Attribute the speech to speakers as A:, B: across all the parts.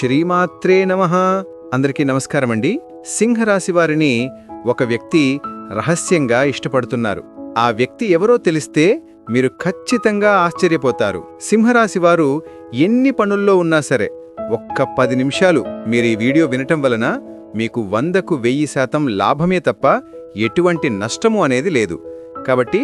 A: శ్రీమాత్రే నమ. అందరికీ నమస్కారం అండి సింహరాశి వారిని ఒక వ్యక్తి రహస్యంగా ఇష్టపడుతున్నారు. ఆ వ్యక్తి ఎవరో తెలిస్తే మీరు ఖచ్చితంగా ఆశ్చర్యపోతారు. సింహరాశి వారు ఎన్ని పనుల్లో ఉన్నా సరే ఒక్క పది నిమిషాలు మీరు ఈ వీడియో వినటం వలన మీకు వందకు వెయ్యి శాతం లాభమే తప్ప ఎటువంటి నష్టము అనేది లేదు. కాబట్టి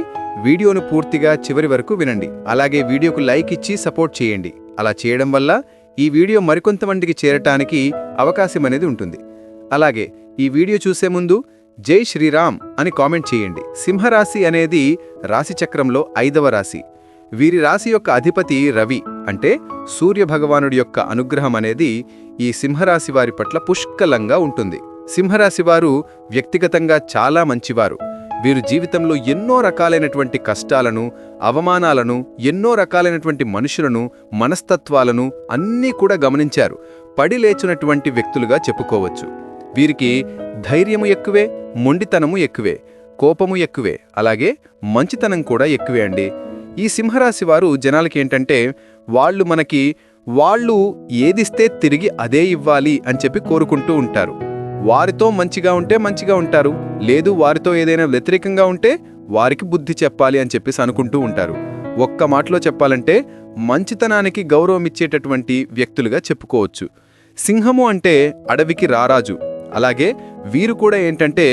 A: వీడియోను పూర్తిగా చివరి వరకు వినండి. అలాగే వీడియోకు లైక్ ఇచ్చి సపోర్ట్ చేయండి. అలా చేయడం వల్ల ఈ వీడియో మరికొంతమందికి చేరటానికి అవకాశం అనేది ఉంటుంది. అలాగే ఈ వీడియో చూసే ముందు జై శ్రీరామ్ అని కామెంట్ చేయండి. సింహరాశి అనేది రాశిచక్రంలో ఐదవ రాశి. వీరి రాశి యొక్క అధిపతి రవి అంటే సూర్య భగవానుడి యొక్క అనుగ్రహం అనేది ఈ సింహరాశి వారి పట్ల పుష్కలంగా ఉంటుంది. సింహరాశి వారు వ్యక్తిగతంగా చాలా మంచివారు. వీరు జీవితంలో ఎన్నో రకాలైనటువంటి కష్టాలను అవమానాలను ఎన్నో రకాలైనటువంటి మనుషులను మనస్తత్వాలను అన్నీ కూడా గమనించారు. పడి లేచినటువంటి వ్యక్తులుగా చెప్పుకోవచ్చు. వీరికి ధైర్యము ఎక్కువే మొండితనము ఎక్కువే కోపము ఎక్కువే అలాగే మంచితనం కూడా ఎక్కువే అండి. ఈ సింహరాశి వారు జనాలకి ఏంటంటే వాళ్ళు మనకి వాళ్ళు ఏదిస్తే తిరిగి అదే ఇవ్వాలి అని చెప్పి కోరుకుంటూ ఉంటారు. వారితో మంచిగా ఉంటే మంచిగా ఉంటారు లేదు వారితో ఏదైనా వ్యతిరేకంగా ఉంటే వారికి బుద్ధి చెప్పాలి అని చెప్పేసి అనుకుంటూ ఉంటారు. ఒక్క మాటలో చెప్పాలంటే మంచితనానికి గౌరవం ఇచ్చేటటువంటి వ్యక్తులుగా చెప్పుకోవచ్చు. సింహము అంటే అడవికి రారాజు. అలాగే వీరు కూడా ఏంటంటే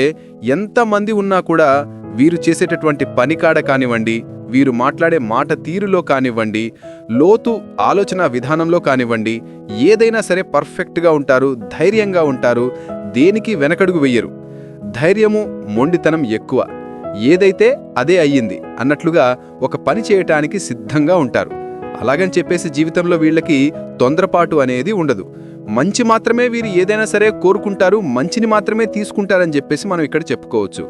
A: ఎంతమంది ఉన్నా కూడా వీరు చేసేటటువంటి పనికాడ కానివ్వండి వీరు మాట్లాడే మాట తీరులో కానివ్వండి లోతు ఆలోచన విధానంలో కానివ్వండి ఏదైనా సరే పర్ఫెక్ట్గా ఉంటారు ధైర్యంగా ఉంటారు దేనికి వెనకడుగు వెయ్యరు? ధైర్యము మొండితనం ఎక్కువ. ఏదైతే అదే అయ్యింది అన్నట్లుగా ఒక పని చేయటానికి సిద్ధంగా ఉంటారు. అలాగని చెప్పేసి జీవితంలో వీళ్ళకి తొందరపాటు అనేది ఉండదు. మంచి మాత్రమే వీరు ఏదైనా సరే కోరుకుంటారు మంచిని మాత్రమే తీసుకుంటారని చెప్పేసి మనం ఇక్కడ చెప్పుకోవచ్చు.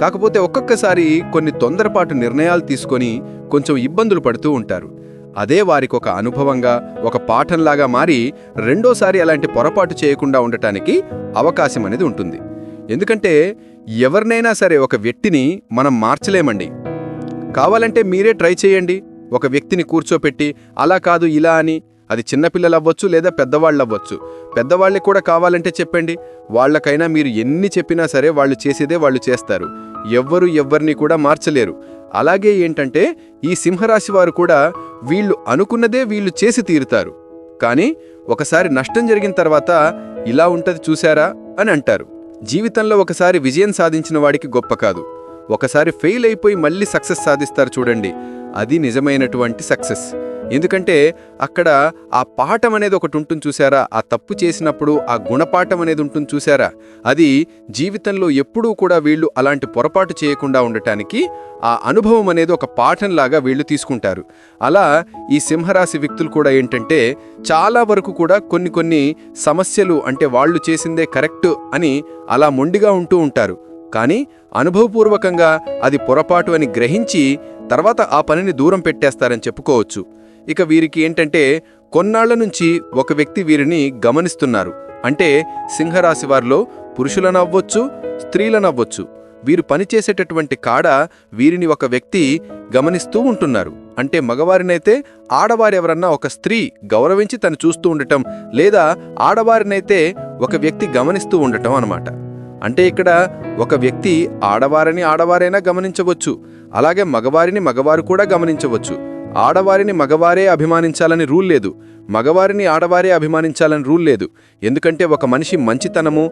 A: కాకపోతే ఒక్కొక్కసారి కొన్ని తొందరపాటు నిర్ణయాలు తీసుకొని కొంచెం ఇబ్బందులు పడుతూ ఉంటారు. అదే వారికి ఒక అనుభవంగా ఒక పాఠంలాగా మారి రెండోసారి అలాంటి పొరపాటు చేయకుండా ఉండటానికి అవకాశం అనేది ఉంటుంది. ఎందుకంటే ఎవరినైనా సరే ఒక వ్యక్తిని మనం మార్చలేమండి. కావాలంటే మీరే ట్రై చేయండి. ఒక వ్యక్తిని కూర్చోపెట్టి అలా కాదు ఇలా అని. అది చిన్నపిల్లలు అవ్వచ్చు లేదా పెద్దవాళ్ళు అవ్వచ్చు పెద్దవాళ్ళకి కూడా కావాలంటే చెప్పండి. వాళ్ళకైనా మీరు ఎన్ని చెప్పినా సరే వాళ్ళు చేసేదే వాళ్ళు చేస్తారు. ఎవ్వరు ఎవ్వరిని కూడా మార్చలేరు. అలాగే ఏంటంటే ఈ సింహరాశి వారు కూడా వీళ్ళు అనుకున్నదే వీళ్ళు చేసి తీరుతారు. కానీ ఒకసారి నష్టం జరిగిన తర్వాత ఇలా ఉంటది చూశారా అని అంటారు. జీవితంలో ఒకసారి విజయం సాధించిన వాడికి గొప్ప కాదు. ఒకసారి ఫెయిల్ అయిపోయి మళ్ళీ సక్సెస్ సాధిస్తారు చూడండి. అది నిజమైనటువంటి సక్సెస్. ఎందుకంటే అక్కడ ఆ పాఠం అనేది ఒకటి ఉంటుంది చూసారా ఆ తప్పు చేసినప్పుడు ఆ గుణపాఠం అనేది ఉంటుంది చూసారా అది జీవితంలో ఎప్పుడూ కూడా వీళ్ళు అలాంటి పొరపాటు చేయకుండా ఉండటానికి ఆ అనుభవం అనేది ఒక పాఠంలాగా వీళ్ళు తీసుకుంటారు. అలా ఈ సింహరాశి వ్యక్తులు కూడా ఏంటంటే చాలా వరకు కూడా కొన్ని కొన్ని సమస్యలు అంటే వాళ్ళు చేసిందే కరెక్ట్ అని అలా మొండిగా ఉంటూ ఉంటారు. కానీ అనుభవపూర్వకంగా అది పొరపాటు అని గ్రహించి తర్వాత ఆ పనిని దూరం పెట్టేస్తారని చెప్పుకోవచ్చు. ఇక వీరికి ఏంటంటే కొన్నాళ్ళ నుంచి ఒక వ్యక్తి వీరిని గమనిస్తున్నారు. అంటే సింహరాశి వారిలో పురుషులనవ్వచ్చు స్త్రీలనవ్వచ్చు వీరు పనిచేసేటటువంటి కాడ వీరిని ఒక వ్యక్తి గమనిస్తూ ఉంటున్నారు. అంటే మగవారినైతే ఆడవారెవరన్నా ఒక స్త్రీ గౌరవించి తను చూస్తూ ఉండటం లేదా ఆడవారినైతే ఒక వ్యక్తి గమనిస్తూ ఉండటం అనమాట అంటే ఇక్కడ ఒక వ్యక్తి ఆడవారిని ఆడవారైనా గమనించవచ్చు. అలాగే మగవారిని మగవారు కూడా గమనించవచ్చు. ఆడవారిని మగవారే అభిమానించాలని రూల్ లేదు. మగవారిని ఆడవారే అభిమానించాలని రూల్ లేదు. ఎందుకంటే ఒక మనిషి మంచితనము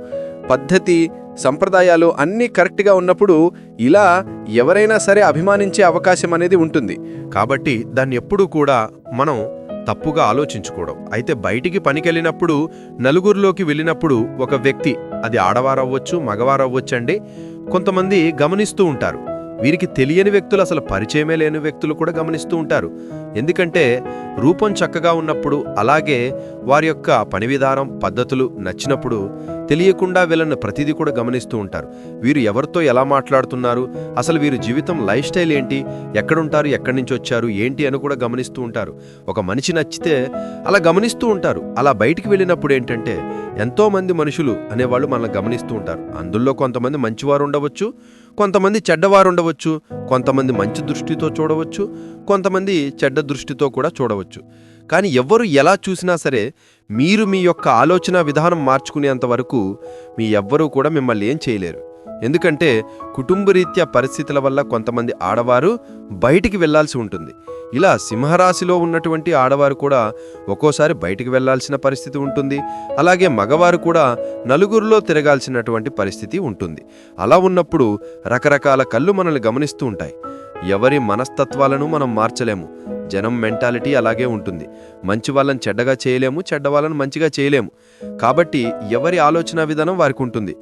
A: పద్ధతి సంప్రదాయాలు అన్నీ కరెక్ట్గా ఉన్నప్పుడు ఇలా ఎవరైనా సరే అభిమానించే అవకాశం అనేది ఉంటుంది.
B: కాబట్టి దాన్ని ఎప్పుడూ కూడా మనం తప్పుగా ఆలోచించుకోవడం. అయితే బయటికి పనికెళ్ళినప్పుడు నలుగురిలోకి వెళ్ళినప్పుడు ఒక వ్యక్తి అది ఆడవారవ్వచ్చు మగవారవ్వచ్చండి కొంతమంది గమనిస్తూ ఉంటారు. వీరికి తెలియని వ్యక్తులు అసలు పరిచయమే లేని వ్యక్తులు కూడా గమనిస్తూ ఉంటారు. ఎందుకంటే రూపం చక్కగా ఉన్నప్పుడు అలాగే వారి యొక్క పని విధానం పద్ధతులు నచ్చినప్పుడు తెలియకుండా వీళ్ళని ప్రతిదీ కూడా గమనిస్తూ ఉంటారు. వీరు ఎవరితో ఎలా మాట్లాడుతున్నారు అసలు వీరి జీవితం లైఫ్ స్టైల్ ఏంటి ఎక్కడుంటారు ఎక్కడి నుంచి వచ్చారు ఏంటి అని కూడా గమనిస్తూ ఉంటారు. ఒక మనిషి నచ్చితే అలా గమనిస్తూ ఉంటారు. అలా బయటికి వెళ్ళినప్పుడు ఏంటంటే ఎంతోమంది మనుషులు అనేవాళ్ళు మనల్ని గమనిస్తూ ఉంటారు. అందులో కొంతమంది మంచివారు ఉండవచ్చు కొంతమంది చెడ్డవారు ఉండవచ్చు కొంతమంది మంచి దృష్టితో చూడవచ్చు కొంతమంది చెడ్డ దృష్టితో కూడా చూడవచ్చు. కానీ ఎవ్వరు ఎలా చూసినా సరే మీరు మీ యొక్క ఆలోచన విధానం మార్చుకునేంత వరకు మీ ఎవ్వరూ కూడా మిమ్మల్ని ఏం చేయలేరు. ఎందుకంటే కుటుంబరీత్యా పరిస్థితుల వల్ల కొంతమంది ఆడవారు బయటికి వెళ్ళాల్సి ఉంటుంది. ఇలా సింహరాశిలో ఉన్నటువంటి ఆడవారు కూడా ఒక్కోసారి బయటికి వెళ్ళాల్సిన పరిస్థితి ఉంటుంది. అలాగే మగవారు కూడా నలుగురిలో తిరగాల్సినటువంటి పరిస్థితి ఉంటుంది. అలా ఉన్నప్పుడు రకరకాల కళ్ళు మనల్ని గమనిస్తూ ఉంటాయి. ఎవరి మనస్తత్వాలను మనం మార్చలేము. జనం మెంటాలిటీ అలాగే ఉంటుంది. మంచి వాళ్ళని చెడ్డగా చేయలేము చెడ్డ వాళ్ళని మంచిగా చేయలేము. కాబట్టి ఎవరి ఆలోచన విధానం వారికి ఉంటుంది.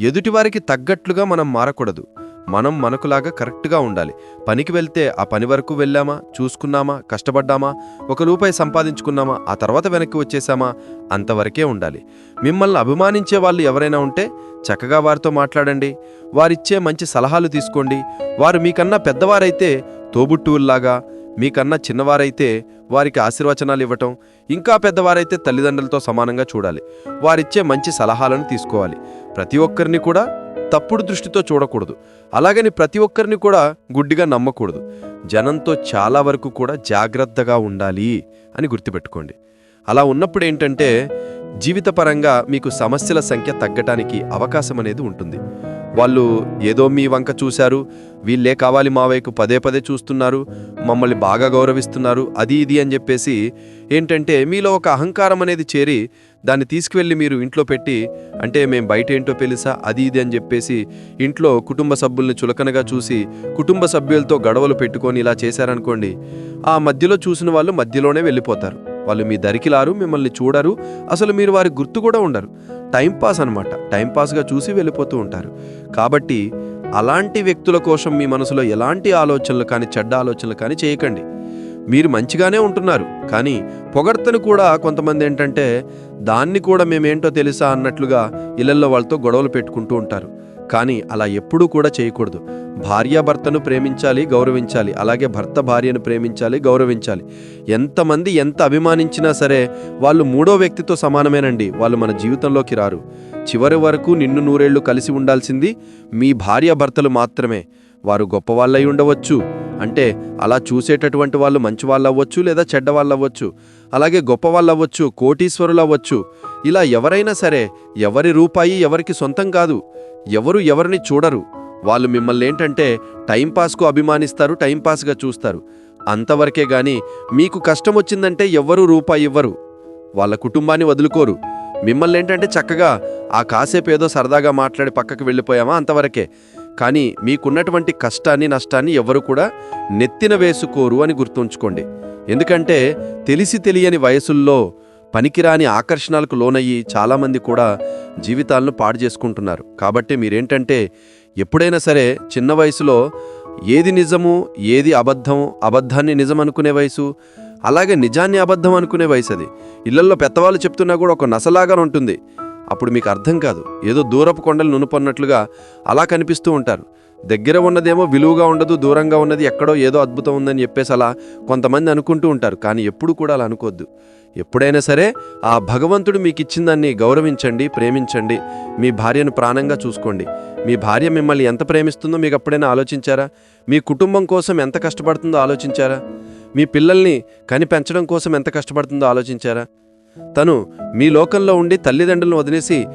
B: ఎదుటివారికి తగ్గట్లుగా మనం మారకూడదు. మనం మనకులాగా కరెక్ట్గా ఉండాలి. పనికి వెళ్తే ఆ పని వరకు వెళ్ళామా? చూసుకున్నామా? కష్టపడ్డామా? ఒక రూపాయి సంపాదించుకున్నామా? ఆ తర్వాత వెనక్కి వచ్చేసామా? అంతవరకే ఉండాలి. మిమ్మల్ని అభిమానించే వాళ్ళు ఎవరైనా ఉంటే చక్కగా వారితో మాట్లాడండి. వారిచ్చే మంచి సలహాలు తీసుకోండి. వారు మీకన్నా పెద్దవారైతే తోబుట్టువుల్లాగా మీకన్నా చిన్నవారైతే వారికి ఆశీర్వచనాలు ఇవ్వటం ఇంకా పెద్దవారైతే తల్లిదండ్రులతో సమానంగా చూడాలి. వారిచ్చే మంచి సలహాలను తీసుకోవాలి. ప్రతి ఒక్కరిని కూడా తప్పుడు దృష్టితో చూడకూడదు. అలాగని ప్రతి ఒక్కరిని కూడా గుడ్డిగా నమ్మకూడదు. జనంతో చాలా వరకు కూడా జాగ్రత్తగా ఉండాలి అని గుర్తుపెట్టుకోండి. అలా ఉన్నప్పుడు ఏంటంటే జీవితపరంగా మీకు సమస్యల సంఖ్య తగ్గటానికి అవకాశం అనేది ఉంటుంది. వాళ్ళు ఏదో మీ వంక చూశారు వీళ్ళే కావాలి మా వైపు పదే పదే చూస్తున్నారు మమ్మల్ని బాగా గౌరవిస్తున్నారు అది ఇది అని చెప్పేసి ఏంటంటే మీలో ఒక అహంకారం అనేది చేరి దాన్ని తీసుకువెళ్ళి మీరు ఇంట్లో పెట్టి అంటే మేము బయట ఏంటో తెలుసా అది ఇది అని చెప్పేసి ఇంట్లో కుటుంబ సభ్యుల్ని చులకనగా చూసి కుటుంబ సభ్యులతో గడవలు పెట్టుకొని ఇలా చేశారనుకోండి ఆ మధ్యలో చూసిన వాళ్ళు మధ్యలోనే వెళ్ళిపోతారు. వాళ్ళు మీ దరికిలారు మిమ్మల్ని చూడరు అసలు మీరు వారి గుర్తు కూడా ఉండరు. టైంపాస్ అనమాట టైంపాస్గా చూసి వెళ్ళిపోతూ ఉంటారు. కాబట్టి అలాంటి వ్యక్తుల కోసం మీ మనసులో ఎలాంటి ఆలోచనలు కానీ చెడ్డ ఆలోచనలు కానీ చేయకండి. మీరు మంచిగానే ఉంటున్నారు. కానీ పొగడ్తను కూడా కొంతమంది ఏంటంటే దాన్ని కూడా మేమేంటో తెలుసా అన్నట్లుగా ఇళ్ళల్లో వాళ్ళతో గొడవలు పెట్టుకుంటూ ఉంటారు. కానీ అలా ఎప్పుడూ కూడా చేయకూడదు. భార్యాభర్తను ప్రేమించాలి గౌరవించాలి. అలాగే భర్త భార్యను ప్రేమించాలి గౌరవించాలి. ఎంతమంది ఎంత అభిమానించినా సరే వాళ్ళు మూడో వ్యక్తితో సమానమేనండి. వాళ్ళు మన జీవితంలోకి రారు. చివరి వరకు నిన్ను నూరేళ్ళు కలిసి ఉండాల్సింది మీ భార్యాభర్తలు మాత్రమే. వారు గొప్పవాళ్ళై ఉండవచ్చు. అంటే అలా చూసేటటువంటి వాళ్ళు మంచి వాళ్ళు అవ్వచ్చు లేదా చెడ్డ వాళ్ళు అవ్వచ్చు అలాగే గొప్ప వాళ్ళు అవ్వచ్చు కోటీశ్వరులు అవ్వచ్చు ఇలా ఎవరైనా సరే ఎవరి రూపాయి ఎవరికి సొంతం కాదు. ఎవరు ఎవరిని చూడరు. వాళ్ళు మిమ్మల్ని ఏంటంటే టైంపాస్కు అభిమానిస్తారు టైంపాస్గా చూస్తారు. అంతవరకే గాని మీకు కష్టం వచ్చిందంటే ఎవ్వరూ రూపాయి ఇవ్వరు. వాళ్ళ కుటుంబాన్ని వదులుకోరు. మిమ్మల్ని ఏంటంటే చక్కగా ఆ కాసేపు ఏదో సరదాగా మాట్లాడి పక్కకు వెళ్ళిపోయామా అంతవరకే. కానీ మీకున్నటువంటి కష్టాన్ని నష్టాన్ని ఎవరు కూడా నెత్తిన వేసుకోరు అని గుర్తుంచుకోండి. ఎందుకంటే తెలిసి తెలియని వయసుల్లో పనికిరాని ఆకర్షణలకు లోనయ్యి చాలామంది కూడా జీవితాలను పాడు చేసుకుంటున్నారు. కాబట్టి మీరేంటంటే ఎప్పుడైనా సరే చిన్న వయసులో ఏది నిజము ఏది అబద్ధం అబద్ధాన్ని నిజం అనుకునే వయసు అలాగే నిజాన్ని అబద్ధం అనుకునే వయసు అది ఇళ్ళల్లో పెద్దవాళ్ళు చెప్తున్నా కూడా ఒక నసలాగా ఉంటుంది. అప్పుడు మీకు అర్థం కాదు. ఏదో దూరపు కొండలు నునుపన్నట్లుగా అలా కనిపిస్తూ ఉంటారు. దగ్గర ఉన్నదేమో విలువగా ఉండదు దూరంగా ఉన్నది ఎక్కడో ఏదో అద్భుతం ఉందని చెప్పేసి అలా కొంతమంది అనుకుంటూ ఉంటారు. కానీ ఎప్పుడు కూడా అలా అనుకోవద్దు. ఎప్పుడైనా సరే ఆ భగవంతుడు మీకు ఇచ్చిందాన్ని గౌరవించండి ప్రేమించండి. మీ భార్యను ప్రాణంగా చూసుకోండి. మీ భార్య మిమ్మల్ని ఎంత ప్రేమిస్తుందో మీకు ఎప్పుడైనా ఆలోచించారా? మీ కుటుంబం కోసం ఎంత కష్టపడుతుందో ఆలోచించారా? మీ పిల్లల్ని కనిపెంచడం కోసం ఎంత కష్టపడుతుందో ఆలోచించారా? తను మీ లోకంలో ఉండి తల్లిదండ్రులను వదిలేసి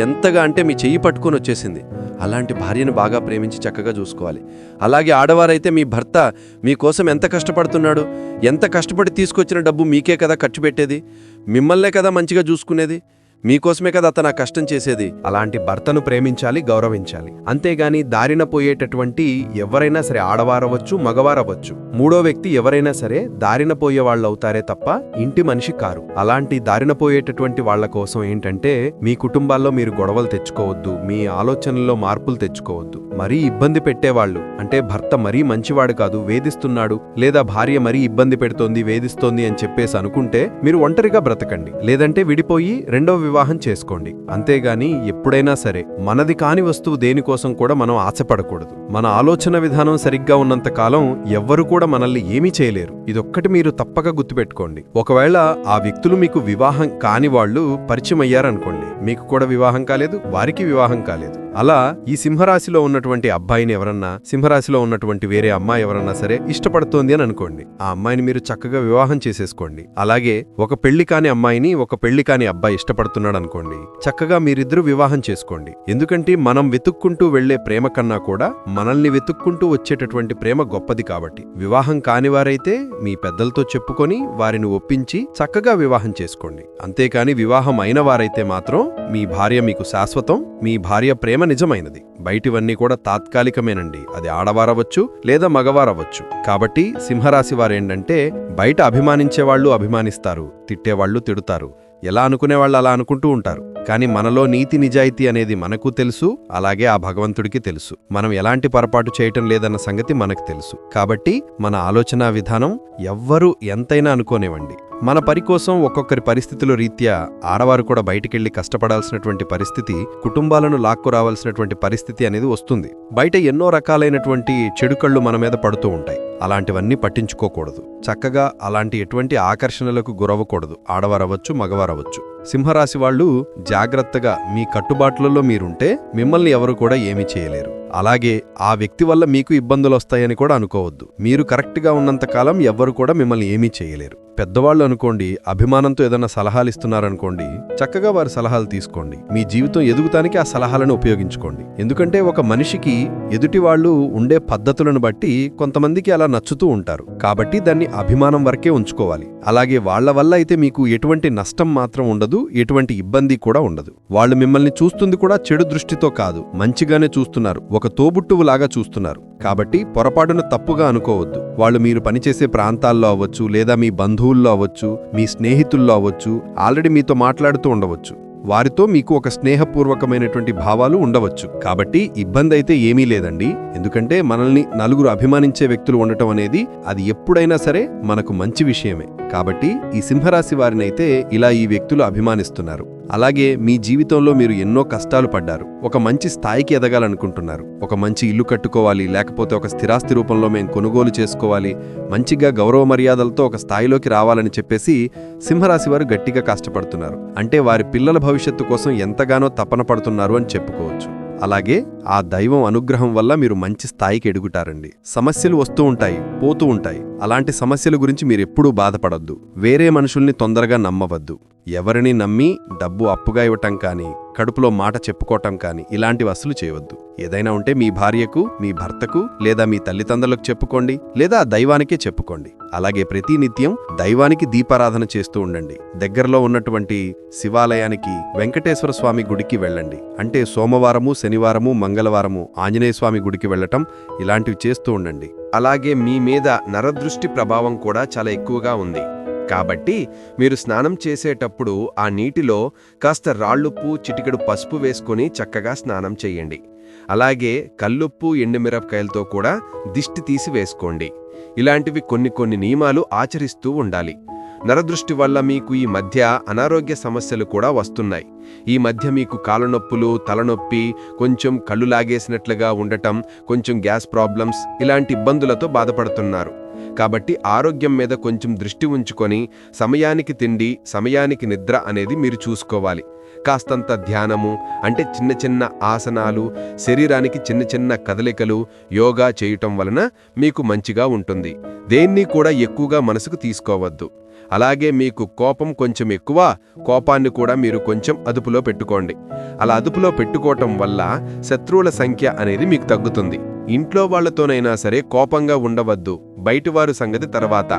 B: ఎంతగా అంటే మీ చెయ్యి పట్టుకొని వచ్చేసింది. అలాంటి భార్యను బాగా ప్రేమించి చక్కగా చూసుకోవాలి. అలాగే ఆడవారైతే మీ భర్త మీకోసం ఎంత కష్టపడుతున్నాడు? ఎంత కష్టపడి తీసుకొచ్చిన డబ్బు మీకే కదా ఖర్చు పెట్టేది? మిమ్మల్నే కదా మంచిగా చూసుకునేది? మీకోసమే కదా అతను కష్టం చేసేది.
C: అలాంటి భర్తను ప్రేమించాలి గౌరవించాలి. అంతేగాని దారిన పోయేటటువంటి ఎవరైనా సరే ఆడవారవచ్చు మగవారవచ్చు. మూడో వ్యక్తి ఎవరైనా సరే దారిన పోయే వాళ్ళు అవుతారే తప్ప ఇంటి మనిషి కారు. అలాంటి దారిన పోయేటటువంటి వాళ్ళ కోసం ఏంటంటే మీ కుటుంబాల్లో మీరు గొడవలు తెచ్చుకోవద్దు మీ ఆలోచనల్లో మార్పులు తెచ్చుకోవద్దు. మరీ ఇబ్బంది పెట్టేవాళ్ళు అంటే భర్త మరీ మంచివాడు కాదు వేధిస్తున్నాడు లేదా భార్య మరీ ఇబ్బంది పెడుతోంది వేధిస్తోంది అని చెప్పేసి అనుకుంటే మీరు ఒంటరిగా బ్రతకండి. లేదంటే విడిపోయి రెండవ వివాహం చేసుకోండి. అంతేగాని ఎప్పుడైనా సరే మనది కాని వస్తువు దేనికోసం కూడా మనం ఆశపడకూడదు. మన ఆలోచన విధానం సరిగ్గా ఉన్నంత కాలం ఎవ్వరు కూడా మనల్ని ఏమీ చేయలేరు. ఇదొక్కటి మీరు తప్పక గుర్తుపెట్టుకోండి. ఒకవేళ ఆ వ్యక్తులు మీకు వివాహం కాని వాళ్ళు పరిచయం అయ్యారనుకోండి మీకు కూడా వివాహం కాలేదు వారికి వివాహం కాలేదు.
B: అలా ఈ సింహరాశిలో ఉన్నటువంటి అబ్బాయిని ఎవరన్నా సింహరాశిలో ఉన్నటువంటి వేరే అమ్మాయి ఎవరన్నా సరే ఇష్టపడుతోంది అని అనుకోండి. ఆ అమ్మాయిని మీరు చక్కగా వివాహం చేసేసుకోండి. అలాగే ఒక పెళ్ళి కాని అమ్మాయిని ఒక పెళ్ళి కాని అబ్బాయి ఇష్టపడుతున్నాడు అనుకోండి చక్కగా మీరిద్దరూ వివాహం చేసుకోండి. ఎందుకంటే మనం వెతుక్కుంటూ వెళ్ళే ప్రేమ కన్నా కూడా మనల్ని వెతుక్కుంటూ వచ్చేటటువంటి ప్రేమ గొప్పది కాబట్టి. వివాహం కానివారైతే మీ పెద్దలతో చెప్పుకొని వారిని ఒప్పించి చక్కగా వివాహం చేసుకోండి. అంతేకాని వివాహం అయిన వారైతే మాత్రం మీ భార్య మీకు శాశ్వతం మీ భార్య ప్రేమ నిజమైనది. బయటివన్నీ కూడా తాత్కాలికమేనండి. అది ఆడవారవచ్చు లేదా మగవారవచ్చు కాబట్టి సింహరాశి వారేంటంటే బయట అభిమానించేవాళ్ళు అభిమానిస్తారు తిట్టేవాళ్ళు తిడుతారు. ఎలా అనుకునేవాళ్ళు అలా అనుకుంటూ ఉంటారు. కానీ మనలో నీతి నిజాయితీ అనేది మనకు తెలుసు అలాగే ఆ భగవంతుడికి తెలుసు. మనం ఎలాంటి పొరపాటు చేయటం లేదన్న సంగతి మనకు తెలుసు. కాబట్టి మన ఆలోచనా విధానం ఎవ్వరూ ఎంతైనా అనుకోనివ్వండి. మన పరి కోసం ఒక్కొక్కరి పరిస్థితుల రీత్యా ఆడవారు కూడా బయటికెళ్ళి కష్టపడాల్సినటువంటి పరిస్థితి కుటుంబాలను లాక్కు రావాల్సినటువంటి పరిస్థితి అనేది వస్తుంది. బయట ఎన్నో రకాలైనటువంటి చెడుకళ్ళు మన మీద పడుతూ ఉంటాయి. అలాంటివన్నీ పట్టించుకోకూడదు. చక్కగా అలాంటి ఎటువంటి ఆకర్షణలకు గురవ్వకూడదు. ఆడవారవచ్చు మగవారవచ్చు సింహరాశి వాళ్ళు జాగ్రత్తగా మీ కట్టుబాట్లలో మీరుంటే మిమ్మల్ని ఎవరు కూడా ఏమీ చేయలేరు. అలాగే ఆ వ్యక్తి వల్ల మీకు ఇబ్బందులు వస్తాయని కూడా అనుకోవద్దు. మీరు కరెక్ట్గా ఉన్నంతకాలం ఎవ్వరు కూడా మిమ్మల్ని ఏమీ చేయలేరు. పెద్దవాళ్ళు అనుకోండి అభిమానంతో ఏదైనా సలహాలు ఇస్తున్నారనుకోండి చక్కగా వారి సలహాలు తీసుకోండి. మీ జీవితం ఎదుగుతానికి ఆ సలహాలను ఉపయోగించుకోండి. ఎందుకంటే ఒక మనిషికి ఎదుటి వాళ్ళు ఉండే పద్ధతులను బట్టి కొంతమందికి అలా నచ్చుతూ ఉంటారు. కాబట్టి దాన్ని అభిమానం వరకే ఉంచుకోవాలి. అలాగే వాళ్ళ వల్ల అయితే మీకు ఎటువంటి నష్టం మాత్రం ఉండదు ఎటువంటి ఇబ్బంది కూడా ఉండదు. వాళ్ళు మిమ్మల్ని చూస్తుంది కూడా చెడు దృష్టితో కాదు మంచిగానే చూస్తున్నారు. ఒక తోబుట్టువులాగా చూస్తున్నారు. కాబట్టి పొరపాటును తప్పుగా అనుకోవద్దు. వాళ్ళు మీరు పనిచేసే ప్రాంతాల్లో అవ్వచ్చు లేదా మీ బంధువుల్లో అవ్వచ్చు మీ స్నేహితుల్లో అవ్వచ్చు ఆల్రెడీ మీతో మాట్లాడుతూ ఉండవచ్చు. వారితో మీకు ఒక స్నేహపూర్వకమైనటువంటి భావాలు ఉండవచ్చు. కాబట్టి ఇబ్బంది అయితే ఏమీ లేదండి. ఎందుకంటే మనల్ని నలుగురు అభిమానించే వ్యక్తులు ఉండటం అనేది అది ఎప్పుడైనా సరే మనకు మంచి విషయమే. కాబట్టి ఈ సింహరాశి వారినైతే ఇలా ఈ వ్యక్తులు అభిమానిస్తున్నారు. అలాగే మీ జీవితంలో మీరు ఎన్నో కష్టాలు పడ్డారు. ఒక మంచి స్థాయికి ఎదగాలనుకుంటున్నారు. ఒక మంచి ఇల్లు కట్టుకోవాలి లేకపోతే ఒక స్థిరాస్తి రూపంలో మేము కొనుగోలు చేసుకోవాలి మంచిగా గౌరవ మర్యాదలతో ఒక స్థాయిలోకి రావాలని చెప్పేసి సింహరాశి వారు గట్టిగా కష్టపడుతున్నారు. అంటే వారి పిల్లల భవిష్యత్తు కోసం ఎంతగానో తపన పడుతున్నారు అని చెప్పుకోవచ్చు. అలాగే ఆ దైవం అనుగ్రహం వల్ల మీరు మంచి స్థాయికి ఎడుగుతారండి సమస్యలు వస్తూ ఉంటాయి పోతూ ఉంటాయి. అలాంటి సమస్యల గురించి మీరెప్పుడూ బాధపడొద్దు. వేరే మనుషుల్ని తొందరగా నమ్మవద్దు. ఎవరిని నమ్మి డబ్బు అప్పుగా ఇవ్వటం కానీ కడుపులో మాట చెప్పుకోవటం కానీ ఇలాంటివి వసూలు చేయవద్దు. ఏదైనా ఉంటే మీ భార్యకు మీ భర్తకు లేదా మీ తల్లిదండ్రులకు చెప్పుకోండి లేదా దైవానికే చెప్పుకోండి. అలాగే ప్రతి నిత్యం దైవానికి దీపారాధన చేస్తూ ఉండండి. దగ్గరలో ఉన్నటువంటి శివాలయానికి వెంకటేశ్వర స్వామి గుడికి వెళ్ళండి. అంటే సోమవారము శనివారము మంగళవారము ఆంజనేయ స్వామి గుడికి వెళ్ళటం ఇలాంటివి చేస్తూ ఉండండి.
D: అలాగే మీ మీద నరదృష్టి ప్రభావం కూడా చాలా ఎక్కువగా ఉంది. కాబట్టి మీరు స్నానం చేసేటప్పుడు ఆ నీటిలో కాస్త రాళ్ళుప్పు చిటికెడు పసుపు వేసుకొని చక్కగా స్నానం చేయండి. అలాగే కల్లుప్పు ఎండుమిరపకాయలతో కూడా దిష్టి తీసి వేసుకోండి. ఇలాంటివి కొన్ని కొన్ని నియమాలు ఆచరిస్తూ ఉండాలి. నరదృష్టి వల్ల మీకు ఈ మధ్య అనారోగ్య సమస్యలు కూడా వస్తున్నాయి. ఈ మధ్య మీకు కాళ్ళనొప్పులు తలనొప్పి కొంచెం కళ్ళు లాగేసినట్లుగా ఉండటం కొంచెం గ్యాస్ ప్రాబ్లమ్స్ ఇలాంటి ఇబ్బందులతో బాధపడుతున్నారు. కాబట్టి ఆరోగ్యం మీద కొంచెం దృష్టి ఉంచుకొని సమయానికి తిండి సమయానికి నిద్ర అనేది మీరు చూసుకోవాలి. కాస్తంత ధ్యానము అంటే చిన్న చిన్న ఆసనాలు శరీరానికి చిన్న చిన్న కదలికలు యోగా చేయటం వలన మీకు మంచిగా ఉంటుంది. దేన్ని కూడా ఎక్కువగా మనసుకు తీసుకోవద్దు. అలాగే మీకు కోపం కొంచెం ఎక్కువ కోపాన్ని కూడా మీరు కొంచెం అదుపులో పెట్టుకోండి. అలా అదుపులో పెట్టుకోవటం వల్ల శత్రువుల సంఖ్య అనేది మీకు తగ్గుతుంది. ఇంట్లో వాళ్ళతోనైనా సరే కోపంగా ఉండవద్దు. బయటివారు సంగతి తర్వాత.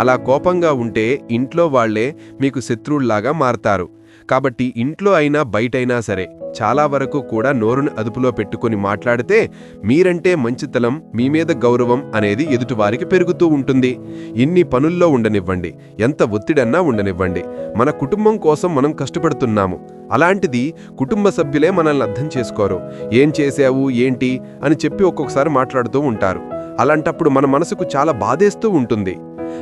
D: అలా కోపంగా ఉంటే ఇంట్లో వాళ్ళే మీకు శత్రువుల్లాగా మారతారు. కాబట్టి ఇంట్లో అయినా బయటైనా సరే. చాలా వరకు కూడా నోరును అదుపులో పెట్టుకుని మాట్లాడితే మీరంటే మంచితలం మీ మీద గౌరవం అనేది ఎదుటివారికి పెరుగుతూ ఉంటుంది. ఇన్ని పనుల్లో ఉండనివ్వండి ఎంత ఒత్తిడన్నా ఉండనివ్వండి. మన కుటుంబం కోసం మనం కష్టపడుతున్నాము. అలాంటిది కుటుంబ సభ్యులే మనల్ని అర్థం చేసుకోరు. ఏం చేశావు ఏంటి అని చెప్పి ఒక్కొక్కసారి మాట్లాడుతూ ఉంటారు. అలాంటప్పుడు మన మనసుకు చాలా బాధేస్తూ ఉంటుంది.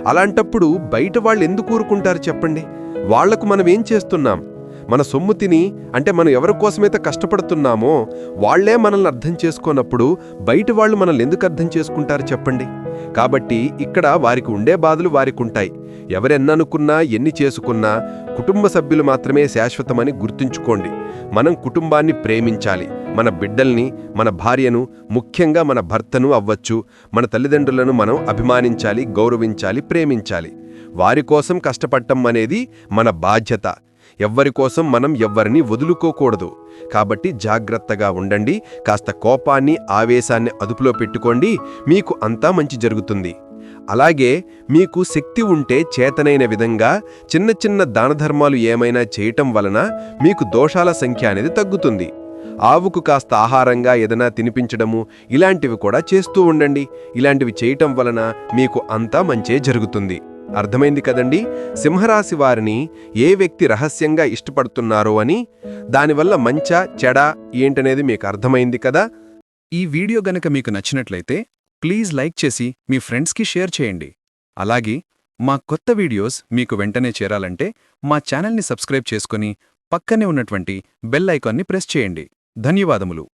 D: అలాంటప్పుడు బయట వాళ్ళు ఎందుకు ఊరుకుంటారు చెప్పండి? వాళ్ళకు మనం ఏం చేస్తున్నాం? మన సొమ్ము తిని అంటే మనం ఎవరి కోసమైతే కష్టపడుతున్నామో వాళ్ళే మనల్ని అర్థం చేసుకోనప్పుడు బయట వాళ్ళు మనల్ని ఎందుకు అర్థం చేసుకుంటారు చెప్పండి? కాబట్టి ఇక్కడ వారికి ఉండే బాధలు వారికి ఉంటాయి ఎవరెన్ననుకున్నా ఎన్ని చేసుకున్నా కుటుంబ సభ్యులు మాత్రమే శాశ్వతమని గుర్తుంచుకోండి. మనం కుటుంబాన్ని ప్రేమించాలి.
B: మన బిడ్డల్ని మన భార్యను ముఖ్యంగా మన భర్తను అవ్వచ్చు. మన తల్లిదండ్రులను మనం అభిమానించాలి గౌరవించాలి ప్రేమించాలి. వారి కోసం కష్టపడటం అనేది మన బాధ్యత. ఎవ్వరి కోసం మనం ఎవ్వరిని వదులుకోకూడదు. కాబట్టి జాగ్రత్తగా ఉండండి కాస్త కోపాన్ని ఆవేశాన్ని అదుపులో పెట్టుకోండి మీకు అంతా మంచి జరుగుతుంది. అలాగే మీకు శక్తి ఉంటే చేతనైన విధంగా చిన్న చిన్న దానధర్మాలు ఏమైనా చేయటం వలన మీకు దోషాల సంఖ్య అనేది తగ్గుతుంది. ఆవుకు కాస్త ఆహారంగా ఏదైనా తినిపించడము ఇలాంటివి కూడా చేస్తూ ఉండండి. ఇలాంటివి చేయటం వలన మీకు అంతా మంచే జరుగుతుంది. అర్థమైంది కదండి? సింహరాశి వారిని ఏ వ్యక్తి రహస్యంగా ఇష్టపడుతున్నారో అని దానివల్ల మంచా చెడా ఏంటనేది మీకు అర్థమైంది కదా?
A: ఈ వీడియో గనక మీకు నచ్చినట్లయితే ప్లీజ్ లైక్ చేసి మీ ఫ్రెండ్స్కి షేర్ చేయండి. అలాగే మా కొత్త వీడియోస్ మీకు వెంటనే చేరాలంటే మా ఛానల్ని సబ్స్క్రైబ్ చేసుకుని పక్కనే ఉన్నటువంటి బెల్ ఐకాన్ని ప్రెస్ చేయండి. ధన్యవాదములు.